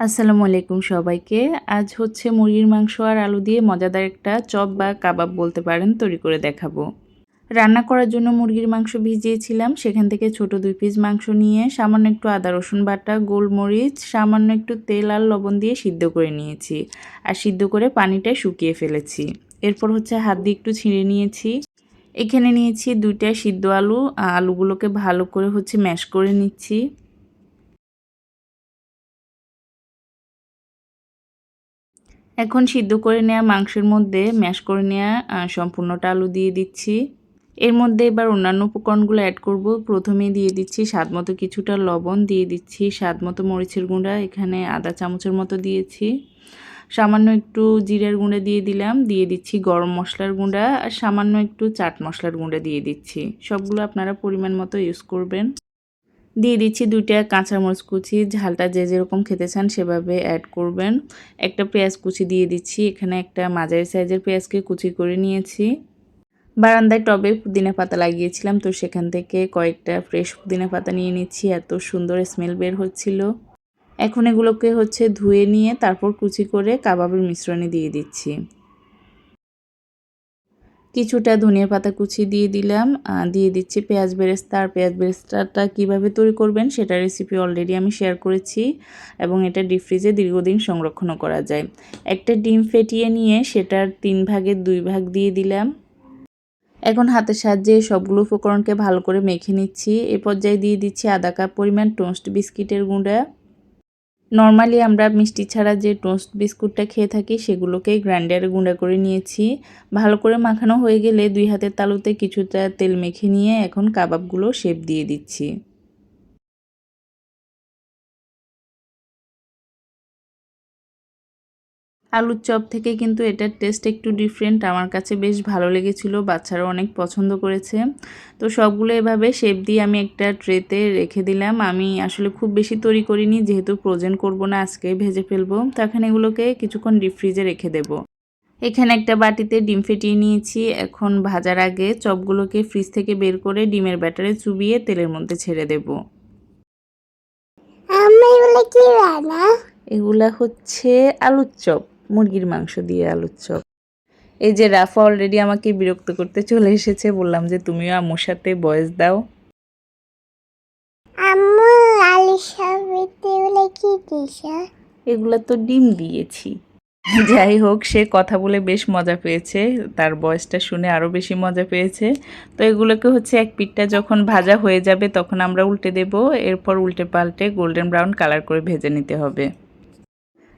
আসসালামু আলাইকুম সবাইকে। আজ হচ্ছে মুরগির মাংস আর আলু দিয়ে মজাদার একটা চপ বা কাবাব বলতে পারেন, তৈরি করে দেখাবো। রান্না করার জন্য মুরগির মাংস ভিজিয়েছিলাম, সেখান থেকে ছোট দুই পিস মাংস নিয়ে সামান্য একটু আদা, রসুন বাটা, গোলমরিচ, সামান্য একটু তেল আর লবণ দিয়ে সিদ্ধ করে নিয়েছি আর সিদ্ধ করে পানিটা শুকিয়ে ফেলেছি। এরপর হচ্ছে হাত দিয়ে একটু ছিঁড়ে নিয়েছি। এখানে নিয়েছি দুইটা সিদ্ধ আলু আলুগুলোকে ভালো করে হচ্ছে ম্যাশ করে নিচ্ছি। এখন সিদ্ধ করে নেওয়া মাংসের মধ্যে ম্যাশ করে নেওয়া সম্পূর্ণটা আলু দিয়ে দিচ্ছি। এর মধ্যে এবার অন্যান্য উপকরণগুলো অ্যাড করব। প্রথমে দিয়ে দিচ্ছি স্বাদ মতো কিছুটা লবণ, দিয়ে দিচ্ছি স্বাদ মতো মরিচের গুঁড়া, এখানে আদা চামচের মতো দিয়েছি। সামান্য একটু জিরার গুঁড়া দিয়ে দিলাম, দিয়ে দিচ্ছি গরম মশলার গুঁড়া আর সামান্য একটু চাট মশলার গুঁড়া দিয়ে দিচ্ছি। সবগুলো আপনারা পরিমাণ মতো ইউজ করবেন। দিয়ে দিচ্ছি দুইটা কাঁচামরিচ কুচি, ঝালটা যে যেরকম খেতে চান সেভাবে অ্যাড করবেন। একটা পেঁয়াজ কুচি দিয়ে দিচ্ছি, এখানে একটা মাঝারি সাইজের পেঁয়াজকে কুচি করে নিয়েছি। বারান্দায় টবে পুদিনা পাতা লাগিয়েছিলাম, তো সেখান থেকে কয়েকটা ফ্রেশ পুদিনা পাতা নিয়ে নিচ্ছি, এত সুন্দর স্মেল বের হচ্ছিল। এখন এগুলোকে হচ্ছে ধুয়ে নিয়ে তারপর কুচি করে কাবাবের মিশ্রণে দিয়ে দিচ্ছি। কিছুটা ধনিয়া পাতা কুচি দিয়ে দিলাম দিয়ে দিচ্ছি পেঁয়াজ বেরেস্তা। আর পেঁয়াজ বেরেস্তাটা কীভাবে তৈরি করবেন সেটা রেসিপি অলরেডি আমি শেয়ার করেছি এবং এটা ডিপ ফ্রিজে দীর্ঘদিন সংরক্ষণও করা যায়। একটা ডিম ফেটিয়ে নিয়ে সেটার তিন ভাগের দুই ভাগ দিয়ে দিলাম। এখন হাতের সাহায্যে সবগুলো উপকরণকে ভালো করে মেখে নিচ্ছি। এ পর্যায়ে দিয়ে দিচ্ছি আধা কাপ পরিমাণ টোস্ট বিস্কিটের গুঁড়া। নর্মালি আমরা মিষ্টি ছাড়া যে টোস্ট বিস্কুটটা খেয়ে থাকি, সেগুলোকেই গ্রাইন্ডারে গুঁড়া করে নিয়েছি। ভালো করে মাখানো হয়ে গেলে দুই হাতের তালুতে কিছুটা তেল মেখে নিয়ে এখন কাবাবগুলো শেপ দিয়ে দিচ্ছি। আলুর চপ থেকে কিন্তু এটার টেস্ট একটু ডিফারেন্ট আমার কাছে বেশ ভালো লেগেছিল বাচ্চারা অনেক পছন্দ করেছে। তো সবগুলো এভাবে শেপ দিয়ে আমি একটা ট্রেতে রেখে দিলাম। আমি আসলে খুব বেশি তৈরি করিনি যেহেতু প্রোজেন করব না আজকে ভেজে ফেলব। তখন এগুলোকে কিছুক্ষণ ডিপ ফ্রিজে রেখে দেব। এখানে একটা বাটিতে ডিম ফেটিয়ে নিয়েছি। এখন ভাজার আগে চপগুলোকে ফ্রিজ থেকে বের করে ডিমের ব্যাটারে চুবিয়ে তেলের মধ্যে ছেড়ে দেব। এগুলা হচ্ছে আলুর চপ। মুরগির মাংস দিয়ে আলুর চপ। এই যে রাফা অলরেডি আমাকে বিরক্ত করতে চলে এসেছে বললাম যে তুমিও আম্মুর সাথে বয়স দাও। আম্মু এগুলা তো ডিম দিয়েছি। যাই হোক সে কথা বলে বেশ মজা পেয়েছে। তার বয়সটা শুনে আরও বেশি মজা পেয়েছে। তো এগুলোকে হচ্ছে এক পিঠটা যখন ভাজা হয়ে যাবে তখন আমরা উল্টে দেব। এরপর উল্টে পাল্টে গোল্ডেন ব্রাউন কালার করে ভেজে নিতে হবে।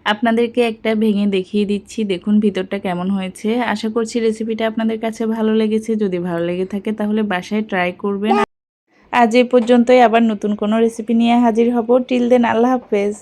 আপনাদেরকে একটা ভেঙে দেখিয়ে দিচ্ছি। দেখুন ভিতরটা কেমন হয়েছে। আশা করছি রেসিপিটা আপনাদের কাছে ভালো লেগেছে। যদি ভালো লেগে থাকে তাহলে বাসায় ট্রাই করবেন। আজ এ পর্যন্তই। আবার নতুন কোনো রেসিপি নিয়ে হাজির হব। টিল দেন আল্লাহ হাফেজ।